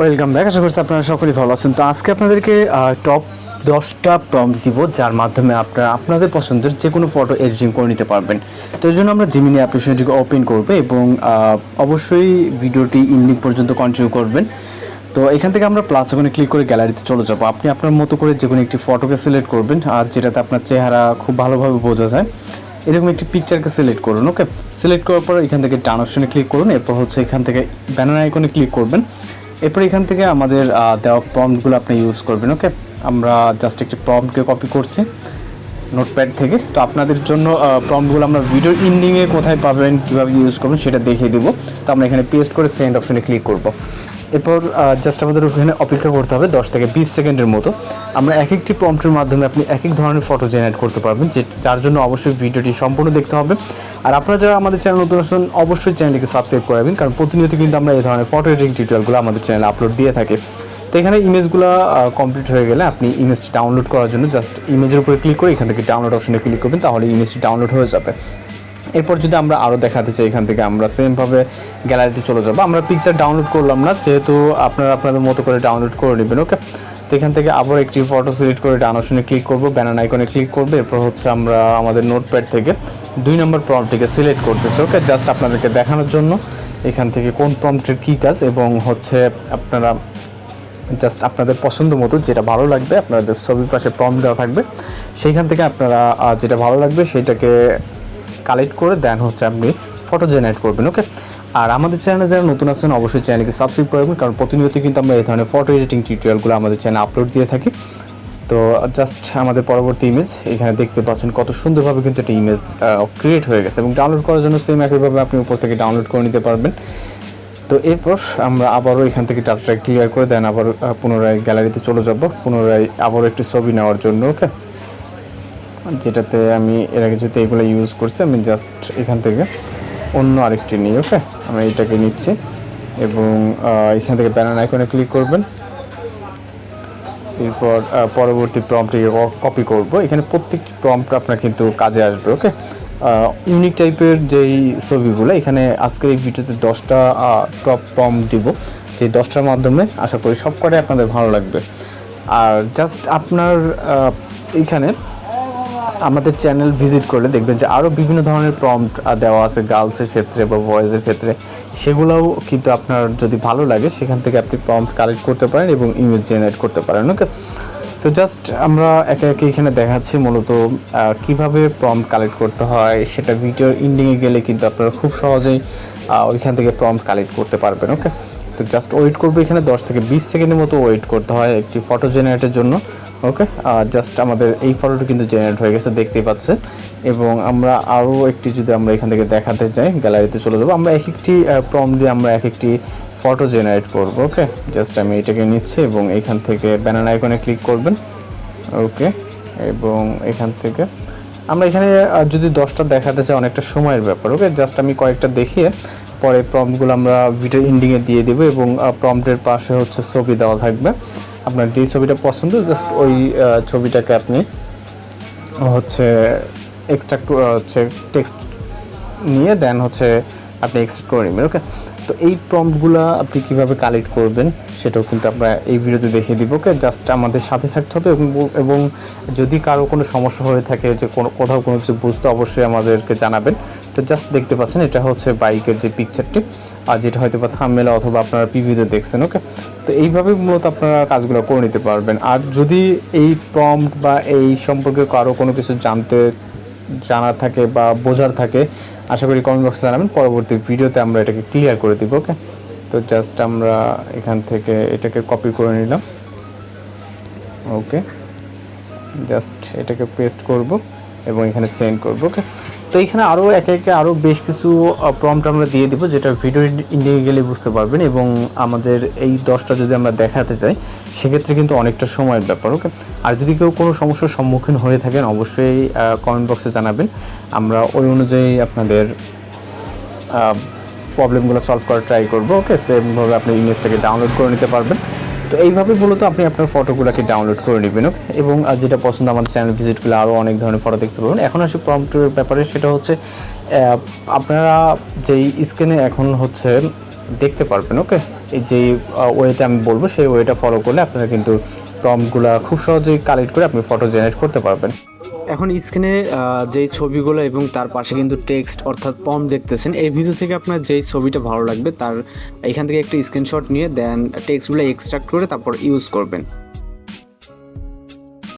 Welcome back আশা করছি আপনারা সকলেই ভালো আছেন। তো আজকে আপনাদেরকে টপ দশটা প্রম্পট দিব, যার মাধ্যমে আপনারা আপনাদের পছন্দের যে কোনো ফটো এডিটিং করে নিতে পারবেন। তো এই জন্য আমরা জিমিনি অ্যাপ্লিকেশনটিকে ওপেন করব এবং অবশ্যই ভিডিওটি ইন্ডিং পর্যন্ত কন্টিনিউ করবেন। তো এখান থেকে আমরা প্লাস ওখানে ক্লিক করে গ্যালারিতে চলে যাব। আপনি আপনার মতো করে যে কোনো একটি ফটোকে সিলেক্ট করবেন, আর যেটাতে আপনার চেহারা খুব ভালোভাবে বোঝা যায়। এরকম একটি পিকচারকে সিলেক্ট করুন ওকে সিলেক্ট করার পর এখান থেকে টান অপশনে ক্লিক করুন। এরপর হচ্ছে এখান থেকে ব্যানার আইকনে ক্লিক করবেন। এরপর এখান থেকে আমাদের দেওয়া প্রম্পটগুলো আপনি ইউজ করবেন ওকে আমরা জাস্ট একটি প্রম্পটকে কপি করছি নোটপ্যাড থেকে। তো আপনাদের জন্য প্রম্পটগুলো আমরা ভিডিও ইন্ডিংয়ে কোথায় পাবেন, কীভাবে ইউজ করবেন সেটা দেখিয়ে দেবো। তো আমরা এখানে পেস্ট করে সেন্ড অপশনে ক্লিক করব। এরপর জাস্ট আমাদের ওখানে অপেক্ষা করতে হবে দশ থেকে বিশ সেকেন্ডের মতো। আমরা এক একটি প্রম্পটের মাধ্যমে আপনি এক এক ধরনের ফটো জেনারেট করতে পারবেন, যে যার জন্য অবশ্যই ভিডিওটি সম্পূর্ণ দেখতে হবে। আর আপনারা যারা আমাদের চ্যানেল নতুন আসেন অবশ্যই চ্যানেলটিকে সাবস্ক্রাইব করবেন কারণ প্রতিনিয়ত কিন্তু আমরা এই ধরনের ফটো এডিটিং টিউটোরিয়ালগুলো আমাদের চ্যানেলে আপলোড দিয়ে থাকি। তো এখানে ইমেজগুলো কমপ্লিট হয়ে গেলে আপনি ইমেজটি ডাউনলোড করার জন্য জাস্ট ইমেজের উপরে ক্লিক করে এখান থেকে ডাউনলোড অপশনে ক্লিক করবেন, তাহলে ইমেজটি ডাউনলোড হয়ে যাবে। এরপর যদি আমরা আরও দেখাতে চাই এখান থেকে, আমরা সেমভাবে গ্যালারিতে চলে যাব। আমরা পিকচার ডাউনলোড করলাম না, যেহেতু আপনারা আপনাদের মতো করে ডাউনলোড করে নেবেন ওকে তো এখান থেকে আবার একটি ফটো সিলেক্ট করে ডান অপশনে ক্লিক করব ব্যানার আইকনে ক্লিক করব, এরপর হচ্ছে আমরা আমাদের নোটপ্যাড থেকে দুই নম্বর প্রম্পটিকে সিলেক্ট করতেছি ওকে জাস্ট আপনাদেরকে দেখানোর জন্য এখান থেকে কোন প্রম্পটের কী কাজ এবং হচ্ছে আপনারা জাস্ট আপনাদের পছন্দ মতো যেটা ভালো লাগবে, আপনাদের ছবির পাশে প্রম দেওয়া থাকবে, সেইখান থেকে আপনারা যেটা ভালো লাগবে সেইটাকে কালেক্ট করে দেন হচ্ছে আপনি ফটো জেনারেট করবেন ওকে আর আমাদের চ্যানেলে যারা নতুন আছেন, অবশ্যই চ্যানেলকে সাবস্ক্রাইব করবেন কারণ প্রতিনিয়ত কিন্তু আমরা এই ধরনের ফটো এডিটিং টিউটোরিয়ালগুলো আমাদের চ্যানেলে আপলোড দিয়ে থাকি। তো জাস্ট আমাদের পরবর্তী ইমেজ এখানে দেখতে পাচ্ছেন কত সুন্দরভাবে কিন্তু একটা ইমেজ ক্রিয়েট হয়ে গেছে এবং ডাউনলোড করার জন্য সেম একইভাবে আপনি উপর থেকে ডাউনলোড করে নিতে পারবেন। তো এরপর আমরা আবারও এখান থেকে ডাটাটা ক্লিয়ার করে দেন আবার পুনরায় গ্যালারিতে চলে যাব, পুনরায় আবারও একটি ছবি নেওয়ার জন্য ওকে যেটাতে আমি এর আগে যেহেতু এগুলো ইউজ করছি আমি জাস্ট এখান থেকে অন্য আরেকটি নিই ওকে আমি এটাকে নিচ্ছি এবং এখান থেকে ব্যানার আইকনে ক্লিক করবেন। এরপর পরবর্তী প্রম্পটিকে কপি করব। এখানে প্রত্যেকটি প্রম্পট আপনার কিন্তু কাজে আসবে ওকে ইউনিক টাইপের যেই ছবিগুলো এখানে আজকের এই ভিডিওতে দশটা টপ প্রম্পট দিব। যে দশটার মাধ্যমে আশা করি সব কটাই আপনাদের ভালো লাগবে। আর জাস্ট আপনার আহ, এইখানে আমাদের চ্যানেল ভিজিট করলে দেখবেন যে আরও বিভিন্ন ধরনের প্রম্পট দেওয়া আছে গার্লসের ক্ষেত্রে বা বয়েজের ক্ষেত্রে। সেগুলোও কিন্তু আপনার যদি ভালো লাগে, সেখান থেকে আপনি প্রম্পট কালেক্ট করতে পারেন এবং ইমেজ জেনারেট করতে পারেন ওকে তো জাস্ট আমরা একে একে এখানে দেখাচ্ছি মূলত কীভাবে প্রম্পট কালেক্ট করতে হয়। সেটা ভিডিওর ইন্ডিংয়ে গেলে কিন্তু আপনারা খুব সহজেই ওইখান থেকে প্রম্পট কালেক্ট করতে পারবেন ওকে তো জাস্ট ওয়েট করব এখানে, দশ থেকে বিশ সেকেন্ডের মতো ওয়েট করতে হয় একটি ফটো জেনারেটের জন্য ওকে জাস্ট আমাদের এই ফটোটি কিন্তু জেনারেট হয়ে গেছে, দেখতেই পাচ্ছে এবং আমরা আরও একটি যদি আমরা এখান থেকে দেখাতে চাই গ্যালারিতে চলে যাব, আমরা এক একটি প্রম দিয়ে আমরা এক একটি ফটো জেনারেট করব ওকে জাস্ট আমি এটাকে নিচ্ছি এবং এখান থেকে ব্যানার আইকনে ক্লিক করবেন ওকে এবং এখান থেকে আমরা এখানে যদি দশটা দেখাতে চাই, অনেকটা সময়ের ব্যাপার ওকে জাস্ট আমি কয়েকটা দেখিয়ে পরে প্রম্পটগুলো আমরা ভিডিও এন্ডিংয়ে দিয়ে দেবো এবং প্রম্পটের পাশে হচ্ছে ছবি দেওয়া থাকবে। আপনার যে ছবিটা পছন্দ জাস্ট ওই ছবিটাকে আপনি হচ্ছে এক্সট্রাক্ট হচ্ছে টেক্সট নিয়ে দেন হচ্ছে আপনি এক্সট্রাক্ট করে নেবেন ওকে তো এই প্রম্পটগুলো আপনি কীভাবে কালেক্ট করবেন, সেটাও কিন্তু আমরা এই ভিডিওতে দেখিয়ে দিব ওকে জাস্ট আমাদের সাথে থাকতে হবে এবং এবং যদি কারও কোনো সমস্যা হয়ে থাকে যে কোনো, কোথাও কোনো কিছু বুঝতে, অবশ্যই আমাদেরকে জানাবেন। তো জাস্ট দেখতে পাচ্ছেন, এটা হচ্ছে বাইকের যে পিকচারটি আর যেটা হয়তো বা থামমেলা অথবা আপনারা পিভিতে দেখছেন ওকে তো এইভাবে মূলত আপনারা কাজগুলো করে নিতে পারবেন। আর যদি এই প্রম্পট বা এই সম্পর্কে কারও কোনো কিছু জানতে, জানার থাকে বা বোঝার থাকে আশা করি কমেন্ট বক্সে জানাবেন। পরবর্তী ভিডিওতে আমরা এটাকে ক্লিয়ার করে দিব ওকে তো জাস্ট আমরা এখান থেকে এটাকে কপি করে নিলাম ওকে জাস্ট এটাকে পেস্ট করব এবং এখানে সেন্ড করব ওকে তো এখানে আরও একে একে আরও বেশ কিছু প্রম্পট আমরা দিয়ে দিব যেটা ভিডিও ইন্ডিয়ে গেলে বুঝতে পারবেন এবং আমাদের এই দশটা যদি আমরা দেখাতে চাই, সেক্ষেত্রে কিন্তু অনেকটা সময়ের ব্যাপার ওকে আর যদি কেউ কোনো সমস্যার সম্মুখীন হয়ে থাকেন, অবশ্যই কমেন্ট বক্সে জানাবেন। আমরা ওই অনুযায়ী আপনাদের প্রবলেমগুলো সলভ করার ট্রাই করব ওকে সেমভাবে আপনি ইমেজটাকে ডাউনলোড করে নিতে পারবেন। তো এইভাবে মূলত আপনি আপনার ফটোগুলোকে ডাউনলোড করে নেবেন এবং যেটা পছন্দ, আমাদের চ্যানেল ভিজিট করলে আরও অনেক ধরনের ফটো দেখতে পাবেন এখন আসি প্রম্পটের ব্যাপারে, সেটা হচ্ছে আপনারা যেই স্ক্রিনে এখন হচ্ছে দেখতে পারবেন ওকে এই যে ওয়েটা আমি বলব, সেই ওয়েটা ফলো করলে আপনারা কিন্তু প্রম্পটগুলো খুব সহজেই কালেক্ট করে আপনি ফটো জেনারেট করতে পারবেন। এখন স্ক্রিনে যেই ছবিগুলো এবং তার পাশে কিন্তু টেক্সট অর্থাৎ পম দেখতেছেন, এই ভিডিও থেকে আপনার যেই ছবিটা ভালো লাগবে, তার এখান থেকে একটা স্ক্রিনশট নিয়ে দেন টেক্সটগুলো এক্সট্রাক্ট করে তারপর ইউজ করবেন।